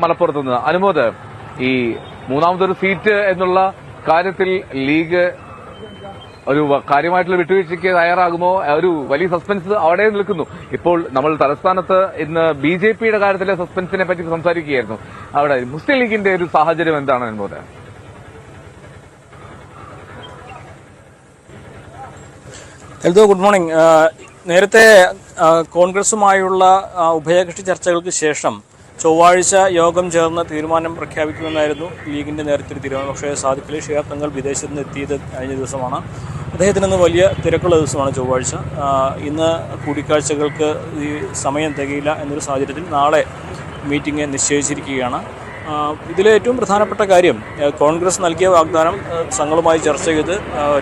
മലപ്പുറത്ത് നിന്ന്. അനുമോദ് ഈ മൂന്നാമതൊരു സീറ്റ് എന്നുള്ള കാര്യത്തിൽ ലീഗ് ഒരു കാര്യമായിട്ടുള്ള വിട്ടുവീഴ്ചയ്ക്ക് തയ്യാറാകുമോ? ഒരു വലിയ സസ്പെൻസ് അവിടെ നിൽക്കുന്നു. ഇപ്പോൾ നമ്മൾ തലസ്ഥാനത്ത് ഇന്ന് ബി ജെ പിയുടെ കാര്യത്തിലെ സസ്പെൻസിനെ പറ്റി സംസാരിക്കുകയായിരുന്നു. അവിടെ മുസ്ലിം ലീഗിന്റെ ഒരു സാഹചര്യം എന്താണ് അനുമോദ്? Eldho good morning. നേരത്തെ കോൺഗ്രസുമായുള്ള ഉഭയകക്ഷി ചർച്ചകൾക്ക് ശേഷം ചൊവ്വാഴ്ച യോഗം ചേർന്ന് തീരുമാനം പ്രഖ്യാപിക്കുമെന്നായിരുന്നു ലീഗിന്റെ നേരത്തെ തീരുമാനം. പക്ഷേ സാദിഖ് അലി ഷിഹാബ് തങ്ങൾ വിദേശത്ത് നിന്ന് എത്തിയത് കഴിഞ്ഞ ദിവസമാണ്. അദ്ദേഹത്തിന് ഇന്ന് വലിയ തിരക്കുള്ള ദിവസമാണ് ചൊവ്വാഴ്ച. ഇന്ന് കൂടിക്കാഴ്ചകൾക്ക് ഈ സമയം തികയില്ല എന്നൊരു സാഹചര്യത്തിൽ നാളെ മീറ്റിംഗ് നിശ്ചയിച്ചിരിക്കുകയാണ്. ഇതിലെ ഏറ്റവും പ്രധാനപ്പെട്ട കാര്യം കോൺഗ്രസ് നൽകിയ വാഗ്ദാനം സംഘവുമായി ചർച്ച ചെയ്ത്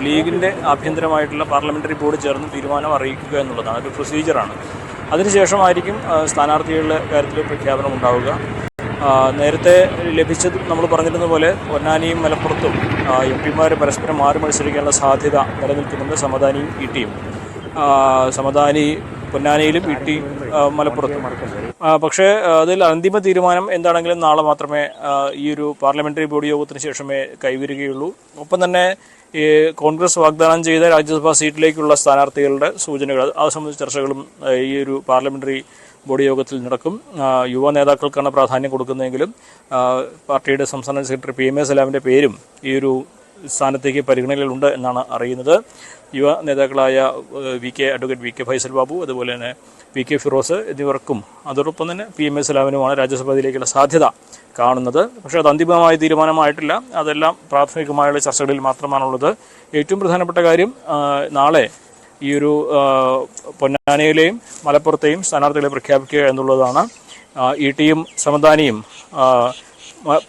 ലീഗിന്റെ ആഭ്യന്തരമായിട്ടുള്ള പാർലമെന്ററി ബോർഡ് ചേർന്ന് തീരുമാനം അറിയിക്കുക എന്നുള്ളതാണ്. ഒരു പ്രൊസീജിയറാണ്. അതിനുശേഷമായിരിക്കും സ്ഥാനാർത്ഥികളുടെ കാര്യത്തിൽ പ്രഖ്യാപനം ഉണ്ടാവുക. നേരത്തെ ലഭിച്ചത് നമ്മൾ പറഞ്ഞിരുന്ന പോലെ പൊന്നാനിയും മലപ്പുറത്തും എം പിമാർ പരസ്പരം മാറി മത്സരിക്കാനുള്ള സാധ്യത നിലനിൽക്കുന്നുണ്ട്. സമദാനിയും ഇ ടിയും സമദാനി പൊന്നാനിയിലും ഇട്ടി മലപ്പുറത്തും. പക്ഷേ അതിൽ അന്തിമ തീരുമാനം എന്താണെങ്കിലും നാളെ മാത്രമേ ഈ ഒരു പാർലമെന്ററി ബോഡി യോഗത്തിന് ശേഷമേ കൈവരികയുള്ളൂ. ഒപ്പം തന്നെ ഈ കോൺഗ്രസ് വാഗ്ദാനം ചെയ്ത രാജ്യസഭാ സീറ്റിലേക്കുള്ള സ്ഥാനാർത്ഥികളുടെ സൂചനകൾ അത് സംബന്ധിച്ച ചർച്ചകളും ഈ ഒരു പാർലമെന്ററി ബോഡി യോഗത്തിൽ നടക്കും. യുവ നേതാക്കൾക്കാണ് പ്രാധാന്യം കൊടുക്കുന്നതെങ്കിലും പാർട്ടിയുടെ സംസ്ഥാന സെക്രട്ടറി പി എം എ സലാമിന്റെ പേരും ഈ ഒരു സ്ഥാനത്തേക്ക് പരിഗണനയിലുണ്ട് എന്നാണ് അറിയുന്നത്. യുവ നേതാക്കളായ V K advocate V K Faisal Babu അതുപോലെ തന്നെ വി കെ ഫിറോസ് എന്നിവർക്കും അതോടൊപ്പം തന്നെ പി എം എ സലാമിനുമാണ് രാജ്യസഭയിലേക്കുള്ള സാധ്യത കാണുന്നത്. പക്ഷേ അത് അന്തിമമായ തീരുമാനമായിട്ടില്ല. അതെല്ലാം പ്രാഥമികമായുള്ള ചർച്ചകളിൽ മാത്രമാണുള്ളത്. ഏറ്റവും പ്രധാനപ്പെട്ട കാര്യം നാളെ ഈ ഒരു പൊന്നാനയിലെയും മലപ്പുറത്തെയും സ്ഥാനാർത്ഥികളെ പ്രഖ്യാപിക്കുക എന്നുള്ളതാണ്. ഇ ടിയും സമദാനിയും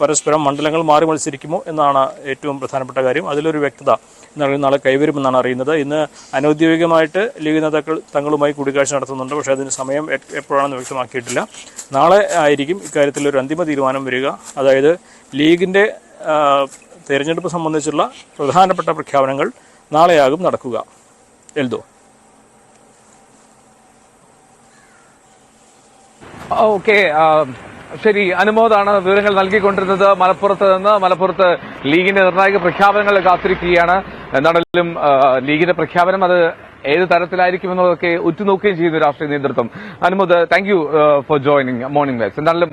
പരസ്പരം മണ്ഡലങ്ങൾ മാറി മത്സരിക്കുമോ എന്നാണ് ഏറ്റവും പ്രധാനപ്പെട്ട കാര്യം. അതിലൊരു വ്യക്തത നാളെ നാളെ കൈവരുമെന്നാണ് അറിയുന്നത്. ഇന്ന് അനൌദ്യോഗികമായിട്ട് ലീഗ് നേതാക്കൾ തങ്ങളുമായി കൂടിക്കാഴ്ച നടത്തുന്നുണ്ട്. പക്ഷേ അതിന് സമയം എപ്പോഴാണെന്ന് വ്യക്തമാക്കിയിട്ടില്ല. നാളെ ആയിരിക്കും ഇക്കാര്യത്തിൽ ഒരു അന്തിമ തീരുമാനം വരിക. അതായത് ലീഗിന്റെ തിരഞ്ഞെടുപ്പ് സംബന്ധിച്ചുള്ള പ്രധാനപ്പെട്ട പ്രഖ്യാപനങ്ങൾ നാളെയാകും നടക്കുക. എൽദോ. ഓക്കെ ശരി അനുമോദാണ് വിവരങ്ങൾ നൽകിക്കൊണ്ടിരുന്നത്. മലപ്പുറത്ത് നിന്ന് മലപ്പുറത്ത് ലീഗിന്റെ നിർണായക പ്രഖ്യാപനങ്ങൾ കാത്തിരിക്കുകയാണ്. എന്താണെങ്കിലും ലീഗിന്റെ പ്രഖ്യാപനം അത് ഏത് തരത്തിലായിരിക്കും എന്നുള്ളതൊക്കെ ഉറ്റുനോക്കുകയും ചെയ്യുന്നു രാഷ്ട്രീയ നേതൃത്വം. Anumod thank for joining morning walks എന്താണെങ്കിലും